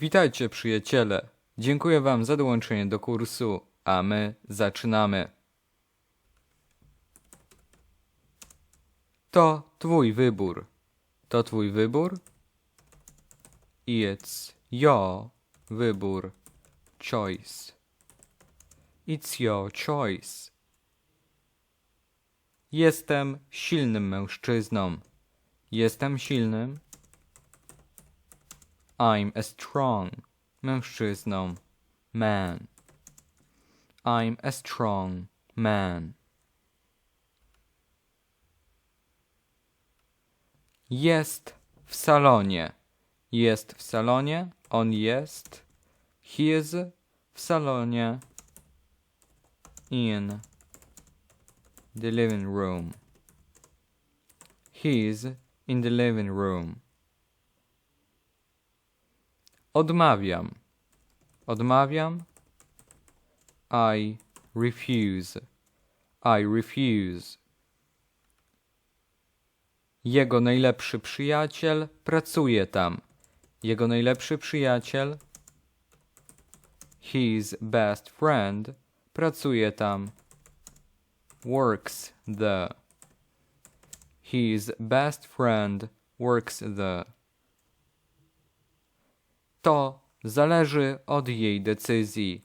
Witajcie przyjaciele. Dziękuję Wam za dołączenie do kursu, a my zaczynamy. To Twój wybór. To Twój wybór? It's your wybór. Choice. It's your choice. Jestem silnym mężczyzną. Jestem silnym. I'm a strong mężczyzną. Man. I'm a strong man. Jest w salonie. Jest w salonie. On jest. He is w salonie. In the living room. He's in the living room. Odmawiam. Odmawiam. I refuse. I refuse. Jego najlepszy przyjaciel pracuje tam. Jego najlepszy przyjaciel, his best friend, pracuje tam. Works the. His best friend works the. To zależy od jej decyzji.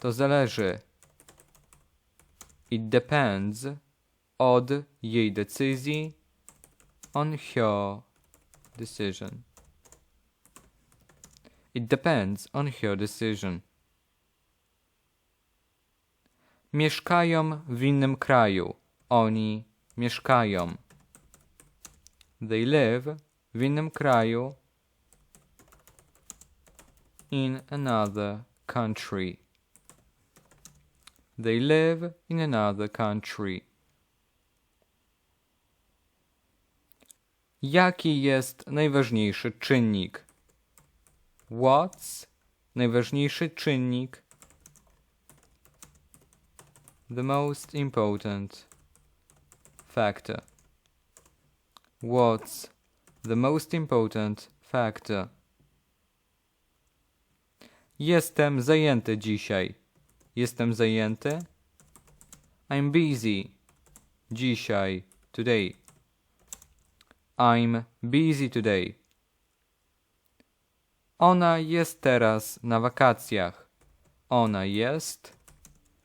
To zależy. It depends od jej decyzji. On her decision. It depends on her decision. Mieszkają w innym kraju. Oni mieszkają. They live w innym kraju. In another country. They live in another country. Jaki jest najważniejszy czynnik? What's najważniejszy czynnik? The most important factor. What's the most important factor? Jestem zajęty dzisiaj. Jestem zajęty. I'm busy. Dzisiaj. Today. I'm busy today. Ona jest teraz na wakacjach. Ona jest.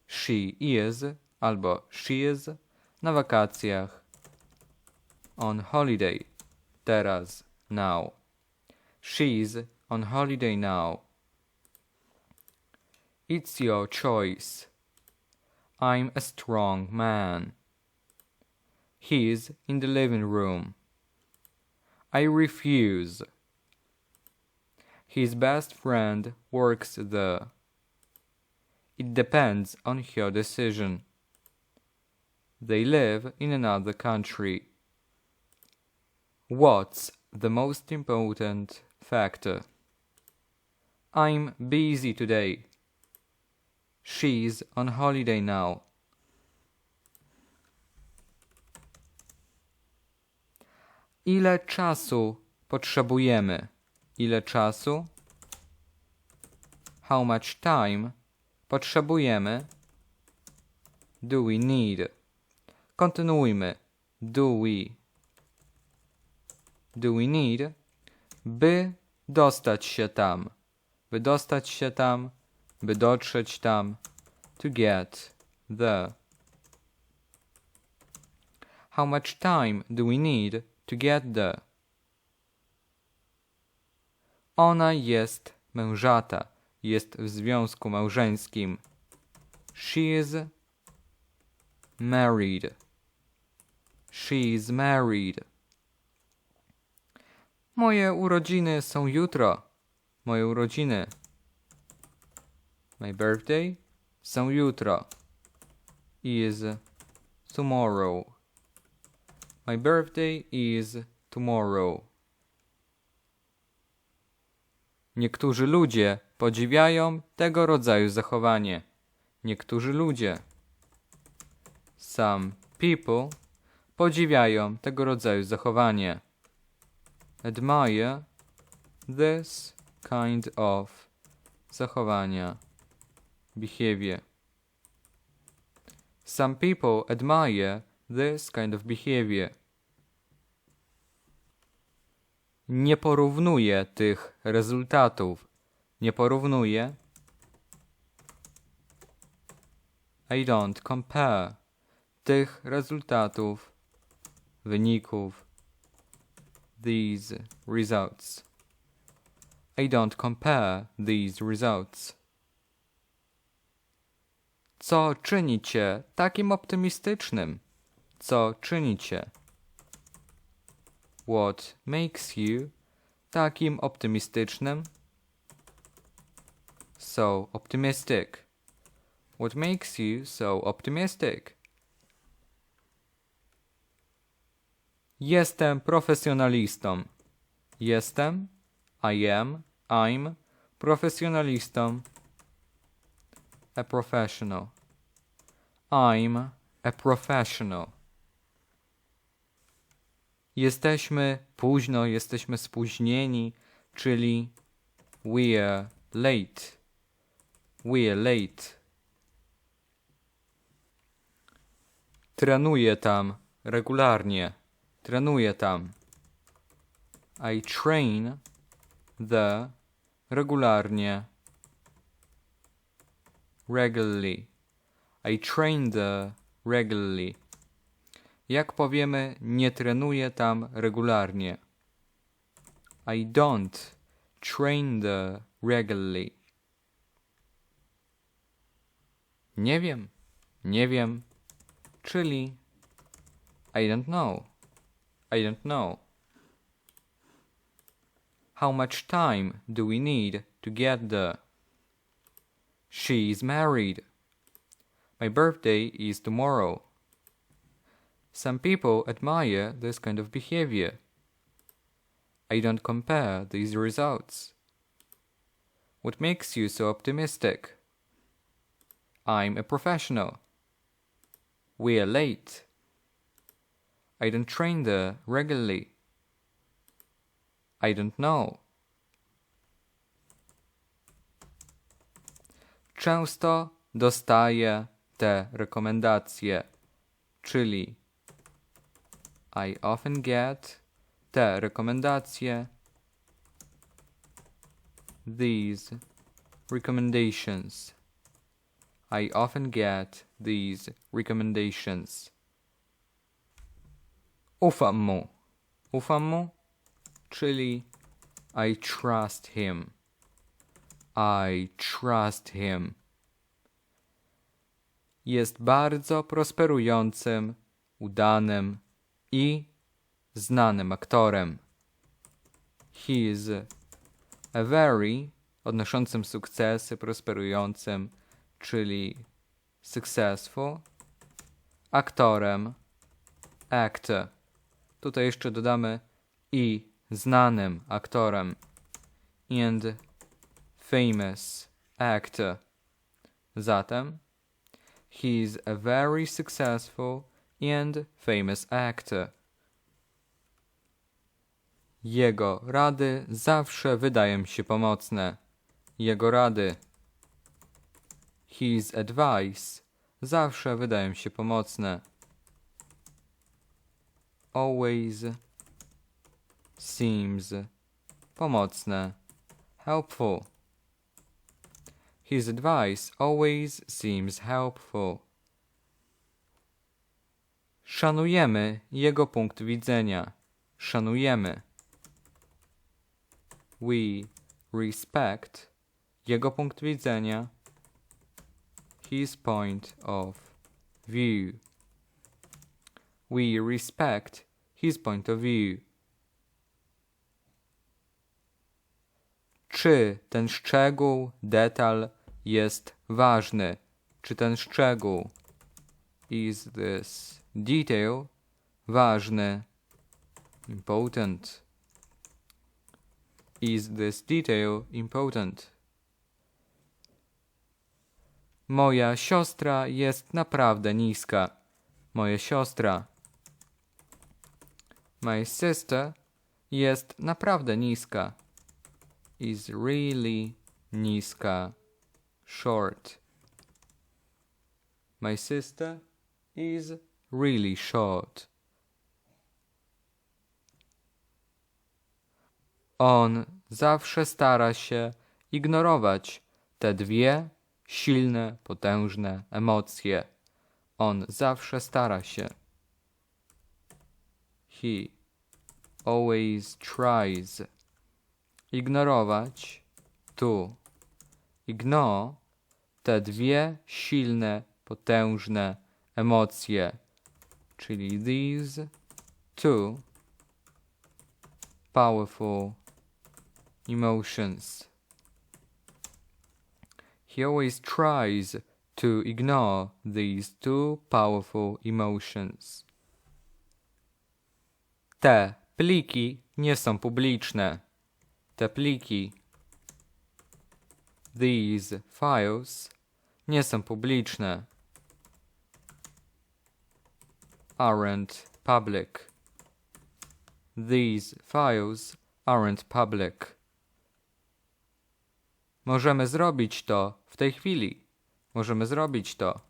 She is albo she is na wakacjach. On holiday. Teraz. Now. She's on holiday now. It's your choice. I'm a strong man. He's in the living room. I refuse. His best friend works the. It depends on her decision. They live in another country. What's the most important factor? I'm busy today. She's on holiday now. Ile czasu potrzebujemy? Ile czasu? How much time potrzebujemy? Do we need? Kontynuujmy. Do we? Do we need? By dostać się tam. By dostać się tam. By dotrzeć tam. To get. The. How much time do we need to get there? Ona jest mężata, jest w związku małżeńskim. She is married. She is married. Moje urodziny są jutro. Moje urodziny. My birthday są jutro. Is tomorrow. My birthday is tomorrow. Niektórzy ludzie podziwiają tego rodzaju zachowanie. Niektórzy ludzie. Some people podziwiają tego rodzaju zachowanie. Admire this kind of zachowania behavior. Some people admire this kind of behavior. Nie porównuję tych rezultatów. Nie porównuję. I don't compare tych rezultatów, wyników, these results. I don't compare these results. Co czyni cię takim optymistycznym? Co czyni cię? What makes you takim optymistycznym? So optimistic. What makes you so optimistic? Jestem profesjonalistą. Jestem, I am, I'm, profesjonalistą. A professional. I'm a professional. Jesteśmy późno, jesteśmy spóźnieni, czyli we're late. We're late. Trenuję tam regularnie. Trenuję tam. I train the regularnie. Regularly. I train the regularly. Jak powiemy, nie trenuję tam regularnie. I don't train the regularly. Nie wiem, nie wiem, czyli I don't know. I don't know. How much time do we need to get there? She's married. My birthday is tomorrow. Some people admire this kind of behavior. I don't compare these results. What makes you so optimistic? I'm a professional. We're late. I don't train there regularly. I don't know. Często dostaję te rekomendacje, czyli I often get te rekomendacje, these recommendations. I often get these recommendations. Ufam mu. Ufam mu, czyli I trust him. I trust him. Jest bardzo prosperującym, udanym i znanym aktorem. He is a very odnoszącym sukcesy, prosperującym, czyli successful, aktorem, actor. Tutaj jeszcze dodamy i znanym aktorem and famous actor. Zatem he's a very successful and famous actor. Jego rady zawsze wydają się pomocne. Jego rady. His advice zawsze wydają się pomocne. Always seems pomocne. Helpful. His advice always seems helpful. Szanujemy jego punkt widzenia. Szanujemy. We respect jego punkt widzenia. His point of view. We respect his point of view. Czy ten szczegół, detal jest ważny? Czy ten szczegół is this detail ważny? Important. Is this detail important? Moja siostra jest naprawdę niska. Moja siostra. My sister jest naprawdę niska. is really niska, short. My sister is really short. On zawsze stara się ignorować te dwie silne, potężne emocje. On zawsze stara się. He always tries. Ignorować tu. Ignore te dwie silne, potężne emocje, czyli these two powerful emotions. He always tries to ignore these two powerful emotions. Te pliki nie są publiczne. Te pliki, these files, nie są publiczne. Aren't public. These files aren't public. Możemy zrobić to w tej chwili. Możemy zrobić to.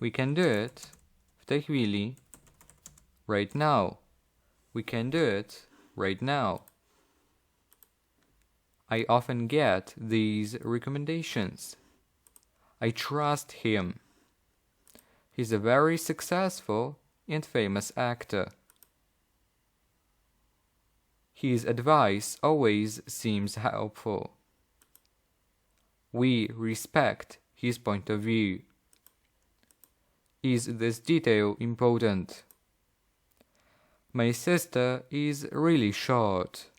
We can do it w tej chwili. Right now. We can do it right now. I often get these recommendations. I trust him. He's a very successful and famous actor. His advice always seems helpful. We respect his point of view. Is this detail important? My sister is really short.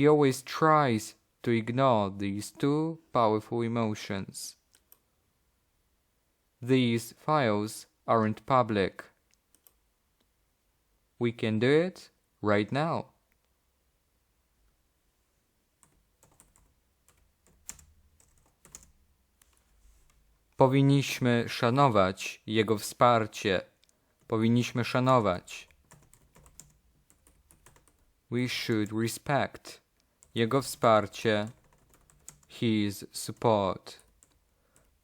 He always tries to ignore these two powerful emotions. These files aren't public. We can do it right now. Powinniśmy szanować Jego wsparcie. Powinniśmy szanować. We should respect Jego wsparcie. His support.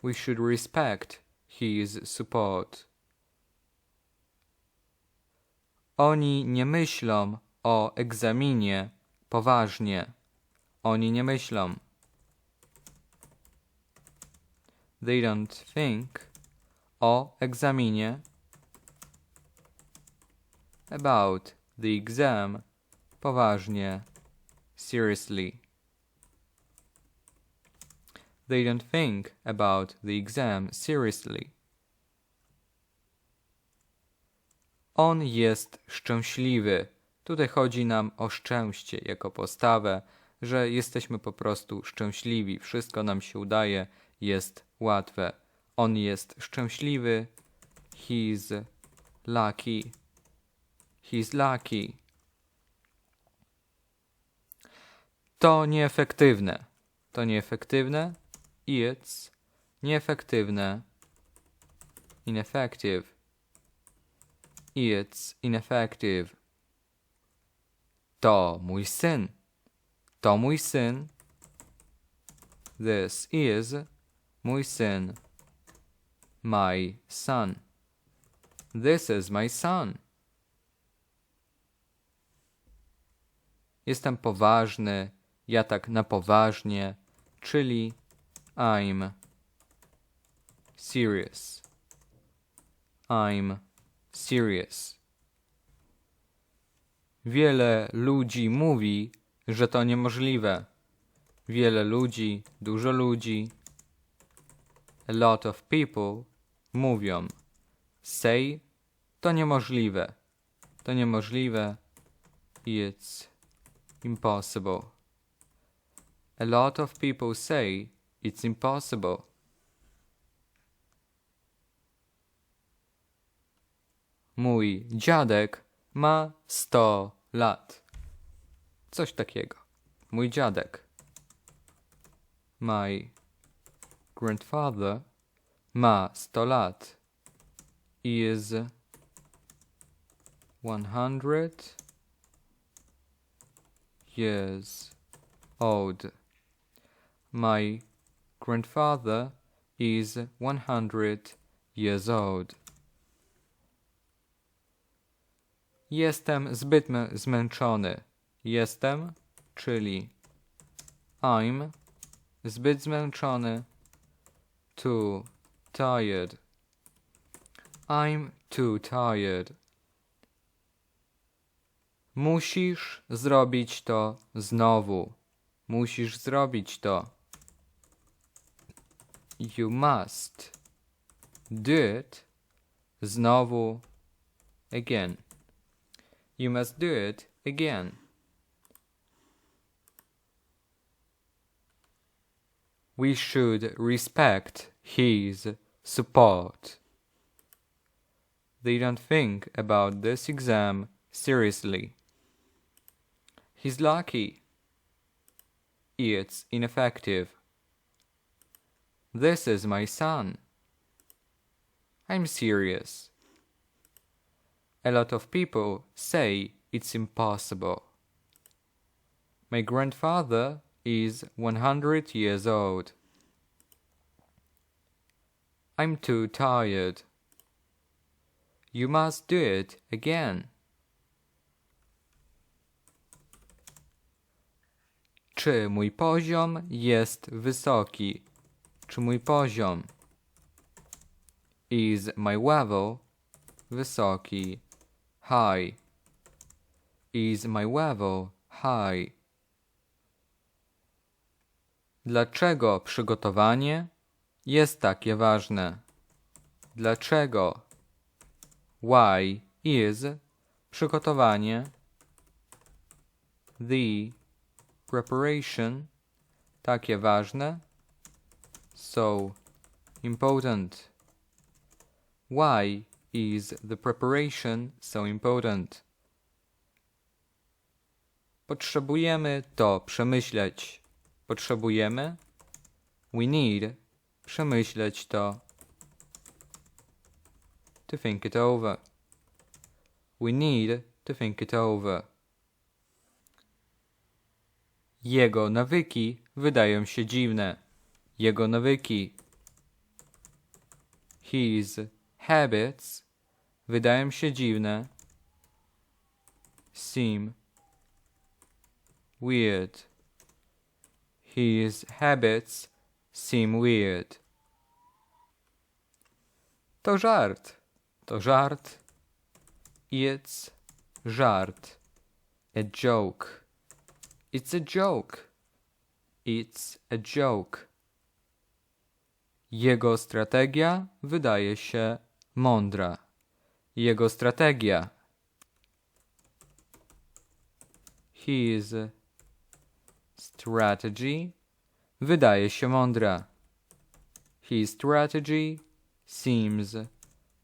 We should respect His support. Oni nie myślą o egzaminie poważnie. Oni nie myślą. They don't think o egzaminie about the exam poważnie seriously. They don't think about the exam seriously. On jest szczęśliwy. Tutaj chodzi nam o szczęście jako postawę, że jesteśmy po prostu szczęśliwi, wszystko nam się udaje, jest łatwe. On jest szczęśliwy. He's lucky. He's lucky. To nieefektywne. To nieefektywne. It's nieefektywne. Ineffective. It's ineffective. To mój syn. To mój syn. This is mój syn. My son. This is my son. Jestem poważny, ja tak na poważnie, czyli I'm serious. I'm serious. Wiele ludzi mówi, że to niemożliwe. Wiele ludzi, dużo ludzi. A lot of people mówią. Say to niemożliwe. To niemożliwe. It's impossible. A lot of people say it's impossible. Mój dziadek ma sto lat. Coś takiego. Mój dziadek. My grandfather ma sto lat. Is one hundred years old. My grandfather is 100 years old. Jestem zbyt mę- zmęczony. Jestem, czyli I'm zbyt zmęczony. Too tired. I'm too tired. Musisz zrobić to znowu. Musisz zrobić to. You must do it znowu again. You must do it again. We should respect his support. They don't think about this exam seriously. He's lucky. It's ineffective. This is my son. I'm serious. A lot of people say it's impossible. My grandfather is 100 years old. I'm too tired. You must do it again. Czy mój poziom jest wysoki? Czy mój poziom is my level wysoki? High. Is my level high? Dlaczego przygotowanie jest takie ważne? Dlaczego? Why is przygotowanie? The preparation takie ważne? So important. Why is the preparation so important? Potrzebujemy to przemyśleć. Potrzebujemy? We need przemyśleć to. To think it over. We need to think it over. Jego nawyki wydają się dziwne. Jego nawyki. His habits wydają się dziwne. Seem weird. His habits seem weird. To żart. To żart. It's żart. A joke. It's a joke. It's a joke. Jego strategia wydaje się mądra. Jego strategia. His strategy wydaje się mądra. His strategy seems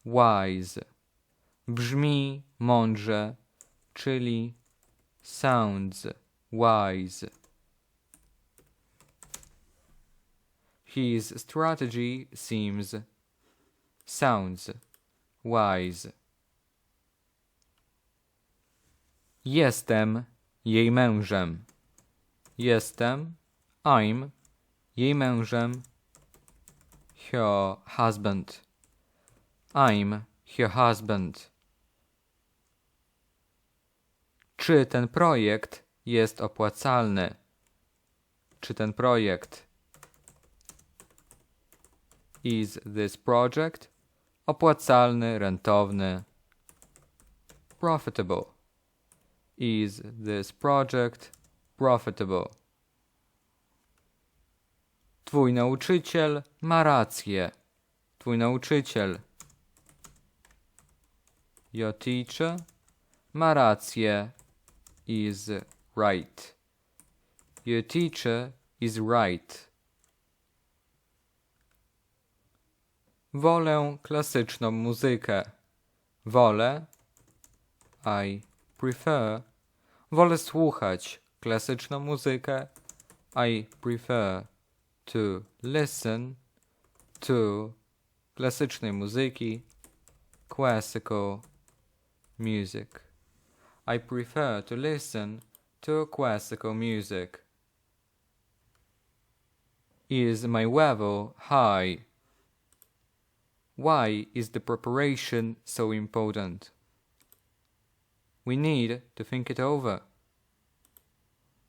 wise. Brzmi mądrze, czyli sounds wise. His strategy seems sounds wise. Jestem jej mężem. Jestem, I'm jej mężem. Her husband. I'm her husband. Czy ten projekt jest opłacalny? Czy ten projekt is this project opłacalny, rentowny? Profitable. Is this project profitable? Twój nauczyciel ma rację. Twój nauczyciel. Your teacher ma rację. Is right. Your teacher is right. Wolę klasyczną muzykę. Wolę. I prefer. Wolę słuchać klasyczną muzykę. I prefer to listen to klasycznej muzyki. Classical music. I prefer to listen to classical music? Is my level high? Why is the preparation so important? We need to think it over.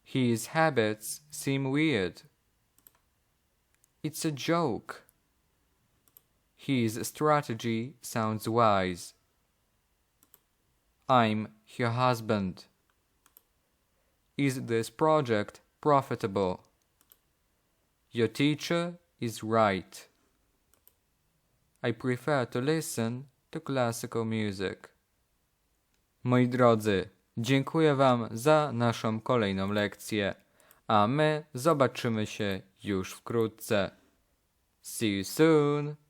His habits seem weird. It's a joke. His strategy sounds wise. I'm her husband. Is this project profitable? Your teacher is right. I prefer to listen to classical music. Moi drodzy, dziękuję Wam za naszą kolejną lekcję, a my zobaczymy się już wkrótce. See you soon!